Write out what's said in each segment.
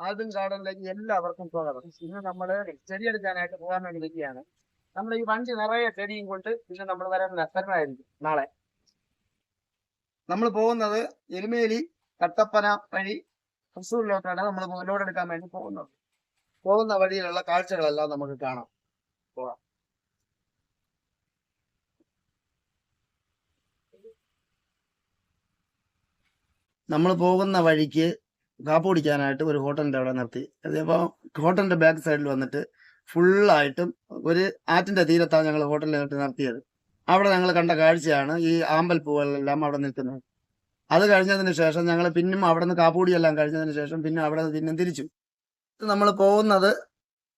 ആദ്യം ഗാർഡനിലേക്ക് എല്ലാവർക്കും സ്വാഗതം ഇന്ന് നമ്മൾ ചെടി എടുക്കാനായിട്ട് പോകാൻ വേണ്ടി നിൽക്കുകയാണ്. നമ്മൾ ഈ വണ്ടി നിറയെ ചെടിയും കൊണ്ട് പിന്നെ നമ്മൾ വരാൻ വരണമായിരിക്കും നാളെ. നമ്മൾ പോകുന്നത് എരുമേലി കട്ടപ്പന വഴി തൃശ്ശൂരിലോട്ടാണ് നമ്മൾ ലോഡ് എടുക്കാൻ വേണ്ടി പോകുന്നത്. പോകുന്ന വഴിയിലുള്ള കാഴ്ചകളെല്ലാം നമുക്ക് കാണാം. പോകാം. നമ്മൾ പോകുന്ന വഴിക്ക് കാപ്പ് കുടിക്കാനായിട്ട് ഒരു ഹോട്ടലിന്റെ അവിടെ നിർത്തി. അതിപ്പോൾ ഹോട്ടലിന്റെ ബാക്ക് സൈഡിൽ വന്നിട്ട് ഫുള്ളായിട്ടും ഒരു ആറ്റിന്റെ തീരത്താണ് ഞങ്ങൾ ഹോട്ടലിൽ നിർത്തിയത്. അവിടെ ഞങ്ങൾ കണ്ട കാഴ്ചയാണ് ഈ ആമ്പൽ പൂവെല്ലാം അവിടെ നിൽക്കുന്നത്. അത് കഴിഞ്ഞതിന് ശേഷം ഞങ്ങൾ പിന്നും അവിടെ നിന്ന് കാപ്പുടിയെല്ലാം കഴിഞ്ഞതിന് ശേഷം പിന്നെ അവിടെ പിന്നെ തിരിച്ചു. നമ്മൾ പോകുന്നത്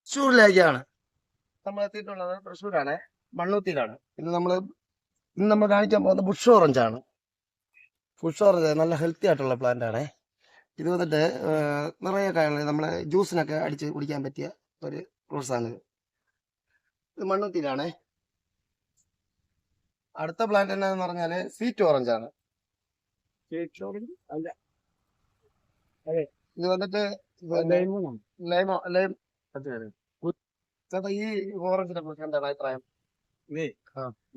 തൃശ്ശൂരിലേക്കാണ്. നമ്മൾ എത്തിയിട്ടുള്ളത് തൃശ്ശൂരാണ് മണ്ണൂത്തിയിലാണ്. ഇത് നമ്മൾ ഇന്ന് നമ്മൾ കാണിക്കാൻ പോകുന്നത് ബുഷ് ഓറഞ്ച് ആണ് ബുഷ് ഓറഞ്ച് നല്ല ഹെൽത്തി ആയിട്ടുള്ള പ്ലാന്റ് ആണേ. ഇത് വന്നിട്ട് നിറയെ കാര്യങ്ങൾ നമ്മളെ ജ്യൂസിനൊക്കെ അടിച്ച് കുടിക്കാൻ പറ്റിയ ഒരു ഫ്രൂട്ട്സാണിത് ഇത്. മണ്ണുത്തിയിലാണേ. അടുത്ത പ്ലാന്റ് എന്നാന്ന് പറഞ്ഞാൽ സ്വീറ്റ് ഓറഞ്ച് ആണ്. അല്ല. അതെ. ഇത് വന്നിട്ട് ലൈമോ ലൈം ചേട്ടാ ഈ ഓറഞ്ചിനെ കുറിച്ച് എന്താണ് അഭിപ്രായം? ഇതേ.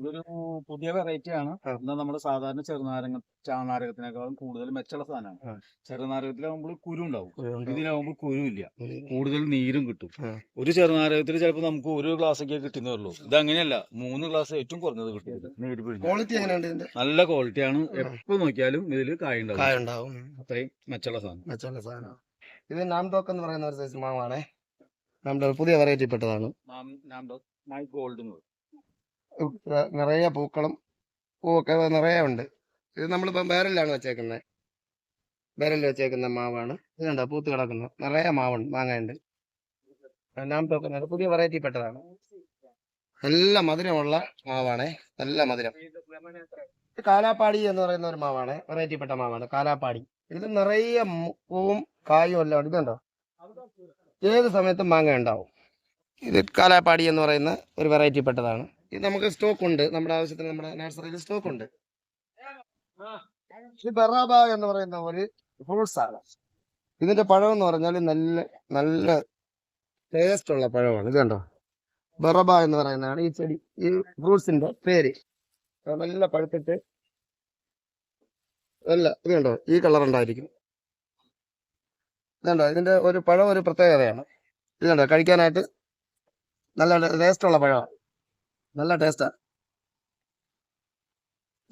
ഇതൊരു പുതിയ വെറൈറ്റി ആണ്. എന്നാൽ നമ്മുടെ സാധാരണ ചെറുനാരങ്ങ ചാണാരകത്തിനേക്കാളും കൂടുതൽ മെച്ചമുള്ള സാധനമാണ്. ചെറുനാരകത്തിലാവുമ്പോൾ കുരു ഉണ്ടാവും. ഉണ്ട്. ഇതിലാവുമ്പോൾ കുരു. ഇല്ല കൂടുതൽ നീരും കിട്ടും. ഒരു ചെറുനാരകത്തിൽ ചിലപ്പോൾ നമുക്ക് ഒരു ഗ്ലാസ് ഒക്കെ കിട്ടുന്നുള്ളൂ. ഇത് അങ്ങനെയല്ല മൂന്ന് ഗ്ലാസ് ഏറ്റവും കുറഞ്ഞത് കിട്ടും. നല്ല ക്വാളിറ്റിയാണ് എപ്പോ നോക്കിയാലും ഇതിൽ കായ ഉണ്ടാവും. അത്രയും മെച്ചമുള്ള സാധനം. മെച്ചമുള്ള സാധനം. ഇത് നാംഡോക്ക് എന്ന് പറയുന്ന ഒരു സൈസ് മാവാണേ. നാംഡോക്ക് പുതിയ വെറൈറ്റി പെട്ടതാണ് മൈ ഗോൾഡ് എന്ന് പറയും. നിറയെ പൂക്കളും പൂവൊക്കെ നിറയെ ഉണ്ട്. ഇത് നമ്മളിപ്പം ബാരലിലാണ് വെച്ചേക്കുന്നത്. ബാരലിൽ വെച്ചേക്കുന്ന മാവാണ്. ഇത് കണ്ടോ? പൂത്ത് കിടക്കുന്നത് നിറയെ മാവുണ്ട് മാങ്ങയുണ്ട്. നാം തോക്കുന്നത് പുതിയ വെറൈറ്റി പെട്ടതാണ്. നല്ല മധുരമുള്ള മാവാണേ. നല്ല മധുരം. കാലാപ്പാടി എന്ന് പറയുന്ന ഒരു മാവാണ്. വെറൈറ്റി പെട്ട മാവാണ്. കാലാപ്പാടി. ഇതിൽ നിറയെ പൂവും കായും എല്ലാം ഉണ്ട്. ഇതുണ്ടോ ഏത് സമയത്തും മാങ്ങ ഉണ്ടാവും. ഇത് കാലാപ്പാടി എന്ന് പറയുന്ന ഒരു വെറൈറ്റി പെട്ടതാണ്. ഇത് നമുക്ക് സ്റ്റോക്ക് ഉണ്ട്. നമ്മുടെ ആവശ്യത്തിന് നമ്മുടെ നഴ്സറിയിൽ സ്റ്റോക്ക് ഉണ്ട്. ഇത് ബറാബ എന്ന് പറയുന്ന ഒരു ഫ്രൂട്ട്സ് ആണ് ഇതിന്റെ പഴം എന്ന് പറഞ്ഞാൽ നല്ല നല്ല ടേസ്റ്റ് ഉള്ള പഴമാണ്. ഇത് കണ്ടോ? ബറബ എന്ന് പറയുന്നതാണ് ഈ ചെടി ഈ ഫ്രൂട്ട്സിന്റെ പേര്. നല്ല പഴുത്തിട്ട് നല്ല ഇത് കണ്ടോ? ഈ കളർ ഉണ്ടായിരിക്കും. ഇതുണ്ടോ ഇതിന്റെ ഒരു പഴം ഒരു പ്രത്യേകതയാണ്. ഇത് കണ്ടോ? കഴിക്കാനായിട്ട് നല്ല ടേസ്റ്റ് ഉള്ള പഴമാണ്. നല്ല ടേസ്റ്റാ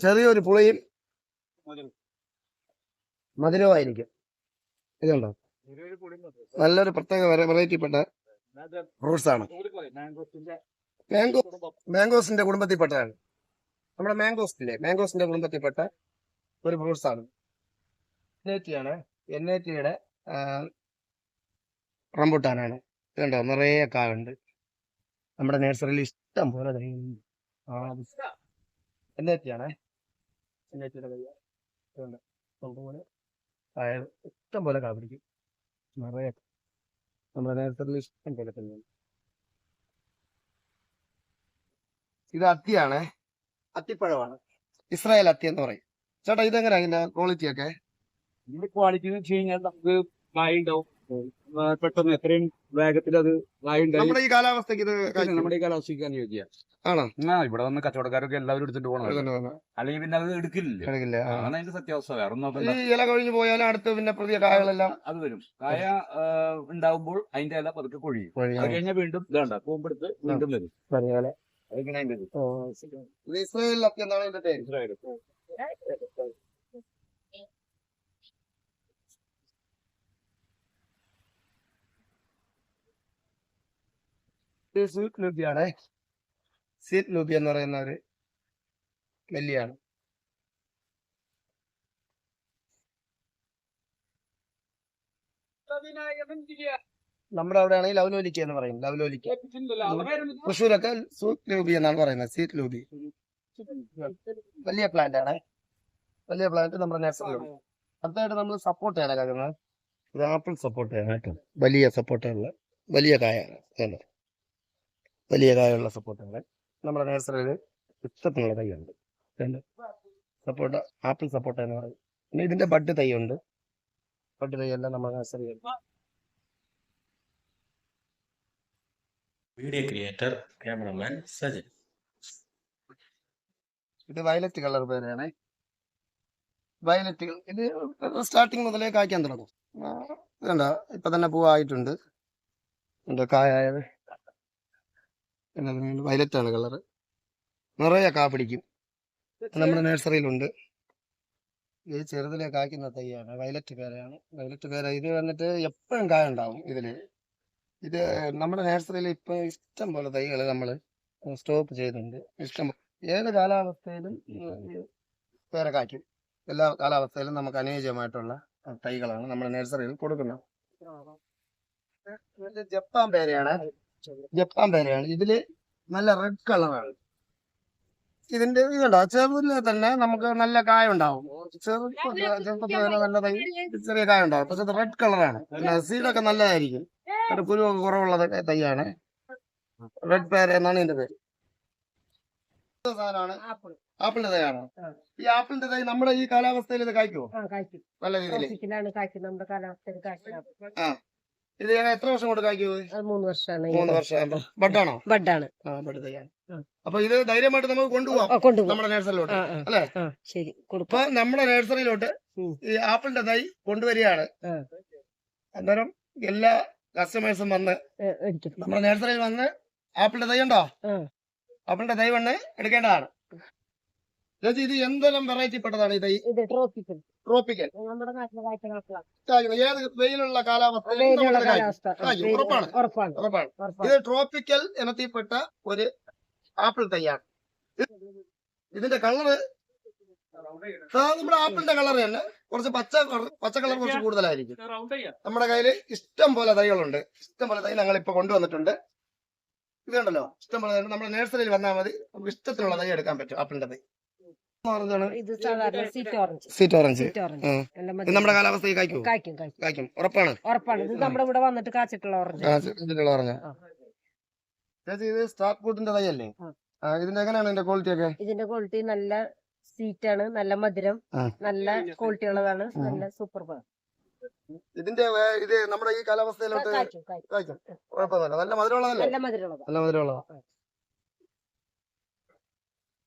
ചെറിയൊരു പുളിയും മധുരവുമായിരിക്കും ഇതുണ്ടോ നല്ലൊരു പ്രത്യേക വെറൈറ്റി പെട്ട ഫ്രൂട്ട്സ് ആണ്. മാംഗോ മാംഗോസിന്റെ കുടുംബത്തിൽപ്പെട്ടതാണ് നമ്മുടെ മാംഗോസ് ഇല്ലേ മാംഗോസിന്റെ കുടുംബത്തിൽപ്പെട്ട ഒരു ഫ്രൂട്ട്സ് ആണ് എൻ ഐ ടി ആണ്. എൻ ഐ ടിയുടെ റംബുട്ടാനാണ്. ഇതുണ്ടോ നിറയെ കായുണ്ട് നമ്മുടെ നേഴ്സറിയിൽ ഇഷ്ടം പോലെ തൈകളുണ്ട്. ആ എൻ ഐ ടി ആണേ എൻ ഐ ടിയുടെ തൈ. ഇതുണ്ട്. ഇഷ്ടംപോലെ കായ ഇഷ്ടം പോലെ കാ പിടിക്കും. നിറയെ നമ്മുടെ നഴ്സറിയിൽ ഇഷ്ടം പോലെ തന്നെ ഇത് അത്തിയാണ്. അത്തിപ്പഴമാണ്. ഇസ്രായേൽ അത്തി എന്ന് പറയും. ചേട്ടാ ഇതെങ്ങനെയാ ക്വാളിറ്റി ഒക്കെ? ഇതിന്റെ ക്വാളിറ്റി എന്ന് വെച്ച് കഴിഞ്ഞാൽ നമുക്ക് കായ ഉണ്ടാവും പെട്ടെന്ന് എത്രയും വേഗത്തിൽ അത് നമ്മുടെ ഈ കാലാവസ്ഥക്ക് ഇത് പിന്നെ നമ്മുടെ ഈ കാലാവസ്ഥയ്ക്ക് അനുയോജ്യ ആണോ? ആ ഇവിടെ വന്ന് കച്ചവടക്കാരൊക്കെ എല്ലാവരും എടുത്തിട്ട് പോകണം. അല്ലെങ്കിൽ പിന്നെ അത് എടുക്കില്ല. എടുക്കില്ല ആ. അതാണ് അതിന്റെ സത്യാവസ്ഥ. വേറെ ഒന്നും ഈ ഇല കഴിഞ്ഞു പോയാലും അടുത്ത് പിന്നെ പുതിയ കായകളെല്ലാം അത് വരും. കായ ആ, ഉണ്ടാവുമ്പോൾ അതിന്റെ ഇല പതുക്കെ കൊഴിയും. അത് കഴിഞ്ഞാൽ വീണ്ടും ഇതാണ്ട കൂമ്പെടുത്ത് വീണ്ടും വരും. അതിന്റെ. ഇത്? ഇസ്രായേലിലൊക്കെ എന്താണ് ഇതിന്റെ പേര്? സ്വീറ്റ് ലുബിയാണ്. സ്വീറ്റ് ലൂബി എന്ന് പറയുന്ന ഒരു നെല്ലിയാണ്. നമ്മുടെ അവിടെ ആണെങ്കിൽ ലവ്ലോലിക്ക എന്ന് പറയും. ലവ്ലോലിക്ക തൃശ്ശൂരൊക്കെ സ്വീറ്റ് ലൂബി എന്നാണ് പറയുന്നത്. സീറ്റ് ലൂബി. വലിയ പ്ലാന്റ് ആണ്. വലിയ പ്ലാന്റ് നമ്മുടെ നഴ്സറിയിലുണ്ട് അടുത്തായിട്ട് നമ്മൾ സപ്പോർട്ട് ചെയ്യാനാണ് കാര്യങ്ങൾ ഇത് ആപ്പിൾ സപ്പോർട്ട് ചെയ്യാനായിട്ട്. വലിയ സപ്പോർട്ടുള്ള വലിയ കായാണ്. വലിയ കായുള്ള സപ്പോർട്ടുകൾ നമ്മുടെ നേഴ്സറിയിൽ ഇഷ്ടത്തിനുള്ള തൈയുണ്ട് രണ്ട് സപ്പോർട്ട ആപ്പിൾ സപ്പോർട്ട എന്ന് പറയും. പിന്നെ ഇതിന്റെ ബഡ് തൈയുണ്ട്. ബഡ് തൈ എല്ലാം നമ്മുടെ നേഴ്സറിയിൽ വീഡിയോ ക്രിയേറ്റർ ക്യാമറമാൻ സജിൻ. ഇത് വയലറ്റ് കളർ പേരാണ്. വയലറ്റ് ഇത് സ്റ്റാർട്ടിങ് മുതലേ കായ്ക്കാൻ തുടങ്ങും. വേണ്ട ഇപ്പൊ തന്നെ പൂവായിട്ടുണ്ട്. എന്താ കായത് വയലറ്റ് ആണ് കളർ നിറയെ കാ പിടിക്കും. നമ്മുടെ നഴ്സറിയിലുണ്ട്. ഇത് ചെറുതിലെ കായ്ക്കുന്ന തൈയാണ്. വയലറ്റ് പേരയാണ്. വയലറ്റ് പേര ഇത് വന്നിട്ട് എപ്പോഴും കായ ഉണ്ടാവും ഇതിൽ. ഇത് നമ്മുടെ നഴ്സറിയിൽ ഇപ്പം ഇഷ്ടം പോലെ തൈകൾ നമ്മൾ സ്റ്റോപ്പ് ചെയ്തിട്ടുണ്ട്. ഇഷ്ടം ഏത് കാലാവസ്ഥയിലും പേര കായ്ക്കും. എല്ലാ കാലാവസ്ഥയിലും നമുക്ക് അനുയോജ്യമായിട്ടുള്ള തൈകളാണ് നമ്മുടെ നഴ്സറിയിൽ കൊടുക്കുന്നത്. ജപ്പാൻ പേരയാണ്. ജപ്പാൻ പേരയാണ് ഇതിൽ നല്ല റെഡ് കളറാണ് ഇതിന്റെ ഇതുണ്ടോ ചെറുതിൽ തന്നെ നമുക്ക് നല്ല കായ ഉണ്ടാവും. ചെറുപ്പത്തിൽ നല്ല തൈ ചെറിയ കായ ഉണ്ടാവും. പക്ഷെ റെഡ് കളറാണ് പിന്നെ സീഡൊക്കെ നല്ലതായിരിക്കും. കുരുവൊക്കെ കുറവുള്ള ത- തൈയാണ്. റെഡ് പേര എന്നാണ് ഇതിന്റെ പേര്. സാധനമാണ് ആപ്പിളിന്റെ തൈയാണ്. ഈ ആപ്പിളിന്റെ തൈ നമ്മുടെ ഈ കാലാവസ്ഥയിൽ ഇത് കായ്ക്കുമോ നല്ല രീതിയിൽ. ഇത് ഞാൻ എത്ര വർഷം കൊണ്ട് കായ്ക്കുമോ മൂന്ന് വർഷമാണ്. മൂന്ന് വർഷം ബഡാണോ? ബഡാണ്. ആ ബഡ് തൈയാണ് അപ്പൊ ഇത് ധൈര്യമായിട്ട് നമുക്ക് കൊണ്ടുപോകാം നമ്മുടെ നഴ്സറിയിലോട്ട്. അല്ലേ? ശരി. കൊടുക്കാം നമ്മുടെ നേഴ്സറിയിലോട്ട് ഈ ആപ്പിളിന്റെ തൈ കൊണ്ടുവരികയാണ്. അന്നേരം എല്ലാ കസ്റ്റമേഴ്സും വന്ന് നമ്മുടെ നഴ്സറിയിൽ വന്ന് ആപ്പിളിന്റെ തൈ ഉണ്ടോ? ആപ്പിളിന്റെ തൈ വന്ന് എടുക്കേണ്ടതാണ്. ഇത് എന്തെല്ലാം വെറൈറ്റി പെട്ടതാണ് ഈ ഇത് ട്രോപ്പിക്കൽ നമ്മുടെ നാട്ടിലെ ഏത് വെയിലുള്ള. കാലാവസ്ഥ? ആ, ഉറപ്പാണ്. ഉറപ്പാണ്. ഉറപ്പാണ്. ഉറപ്പാണ്. ഇത് ട്രോപ്പിക്കൽ ഇനത്തിൽപ്പെട്ട ഒരു ആപ്പിൾ തൈയാണ് ഇത് ഇതിന്റെ കളറ് നമ്മുടെ ആപ്പിളിന്റെ കളർ തന്നെ. കുറച്ച് പച്ച കളർ- പച്ച കളർ കുറച്ച് കൂടുതലായിരിക്കും. നമ്മുടെ കയ്യിൽ ഇഷ്ടം പോലെ തൈകളുണ്ട്. ഇഷ്ടം പോലെ തൈ ഞങ്ങൾ ഇപ്പൊ കൊണ്ടുവന്നിട്ടുണ്ട്. ഇത് കണ്ടല്ലോ? ഇഷ്ടം പോലെ നമ്മുടെ നഴ്സറിയിൽ വന്നാൽ മതി. നമുക്ക് ഇഷ്ടത്തിനുള്ള തൈ എടുക്കാൻ പറ്റും ആപ്പിളിന്റെ തൈ. സീറ്റ് ഓറഞ്ച് ഓറഞ്ച് ഓറഞ്ച് നമ്മുടെ കാലാവസ്ഥ കായ്ക്കും കായ്ക്കും. ഉറപ്പാണ്. ഉറപ്പാണ്. ഇത് നമ്മുടെ ഇവിടെ വന്നിട്ട് കാച്ചിട്ടുള്ള ഓറഞ്ച് പറഞ്ഞ ആ. ചേച്ചി ഇത് സ്റ്റാർ ഫ്രൂട്ടിന്റെ തൈ അല്ലേ ആ. ആ, ഇതിന്റെ എങ്ങനെയാണ് ഇതിന്റെ ക്വാളിറ്റി ഒക്കെ? ഇതിന്റെ ക്വാളിറ്റി നല്ല സീറ്റ് ആണ് നല്ല മധുരം നല്ല ക്വാളിറ്റി ഉള്ളതാണ് നല്ല സൂപ്പർ ഇതിന്റെ ഇത് നമ്മുടെ ഈ കാലാവസ്ഥയിലോട്ട് കായ്ക്കും കായ്ക്കും. കായ്ക്കും. കുഴപ്പമൊന്നുമില്ല നല്ല മധുരമുള്ളതല്ലേ? നല്ല മധുരമുള്ളതാണ്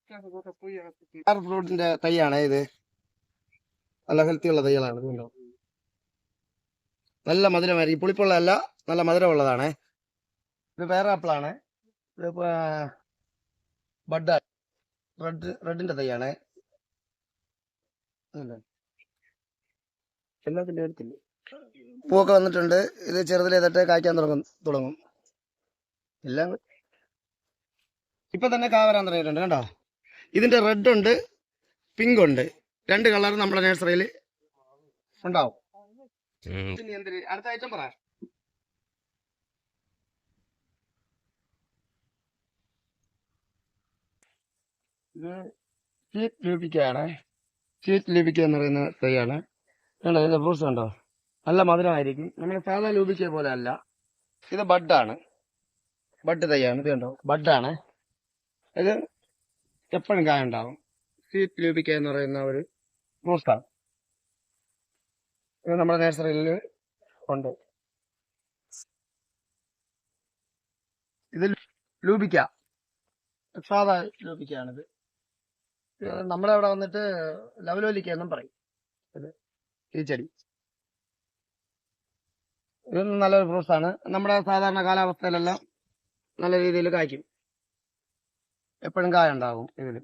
സ്റ്റാർ ഫ്രൂട്ടിന്റെ തൈയാണ് ഇത്. നല്ല ഹെൽത്തി ഉള്ള തൈകളാണ് ഇതുണ്ടോ നല്ല മധുരമായിരിക്കും പുളിപ്പുള്ളതല്ല നല്ല മധുരമുള്ളതാണ്. ഇത് വേറെ ആപ്പിളാണ് ഇത് ബഡ് റെഡ് റെഡിന്റെ തൈയാണ്. എല്ലാത്തിന്റെ പൂവൊക്കെ വന്നിട്ടുണ്ട്. ഇത് ചെറുതിലേ തട്ട് കായ്ക്കാൻ തുടങ്ങും തുടങ്ങും. എല്ലാം ഇപ്പൊ തന്നെ കാ വരാൻ തുടങ്ങിയിട്ടുണ്ട് കണ്ടോ? ഇതിന്റെ റെഡ് ഉണ്ട് പിങ്ക് ഉണ്ട്. രണ്ട് കളർ നമ്മുടെ നേഴ്സറിയിൽ ഉണ്ടാവും? അടുത്ത ഐറ്റം പറ. ഇത് ചീറ്റ് ലൂപിക്കയാണ് ചീറ്റ് ലൂപിക്ക എന്ന് പറയുന്ന തൈയാണ് കണ്ടോ ഇതിന്റെ ഫ്രൂട്ട്സ് ഉണ്ടോ നല്ല മധുരമായിരിക്കും. നമ്മുടെ സാധാ ലൂപിക്ക പോലെ അല്ല. ഇത് ബഡാണ് ബഡ് തൈയാണ്. ഇത് കണ്ടോ? ബഡാണ് ഇത് എപ്പോഴും കായ ഉണ്ടാവും. സ്വീറ്റ് ലൂപിക്ക എന്ന് പറയുന്ന ഒരു ഫ്രൂട്ട്സാണ് ഇത് നമ്മുടെ നേഴ്സറിയിൽ ഉണ്ട്. ഇത് ലൂപിക്ക സാധാ ലൂപിക്കയാണിത് നമ്മുടെ അവിടെ വന്നിട്ട് ലവലോലിക്ക എന്നും പറയും. ഈ ചെടി ഇത് നല്ലൊരു ഫ്രൂട്ട്സാണ് നമ്മുടെ സാധാരണ കാലാവസ്ഥയിലെല്ലാം നല്ല രീതിയിൽ കായ്ക്കും. എപ്പോഴും കായ ഉണ്ടാകും ഇതിൽ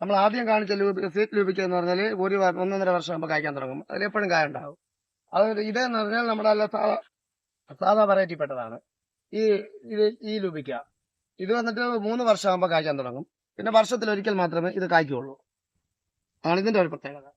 നമ്മൾ ആദ്യം കാണിച്ച ലൂബി സീറ്റ് ലൂബിക്ക എന്ന് പറഞ്ഞാൽ ഒരു ഒന്നൊന്നര വർഷം ആകുമ്പോൾ കായ്ക്കാൻ തുടങ്ങും. അതിൽ എപ്പോഴും കായ ഉണ്ടാകും അത് ഇതെന്ന് പറഞ്ഞാൽ നമ്മുടെ നല്ല സാധാ സാധാ വെറൈറ്റി പെട്ടതാണ്. ഈ ഇത് ഈ ലൂപിക്ക ഇത് വന്നിട്ട് മൂന്ന് വർഷമാകുമ്പോൾ കായ്ക്കാൻ തുടങ്ങും. പിന്നെ വർഷത്തിൽ ഒരിക്കൽ മാത്രമേ ഇത് കായ്ക്കുള്ളൂ. ആണ് ഇതിന്റെ ഒരു പ്രത്യേകത.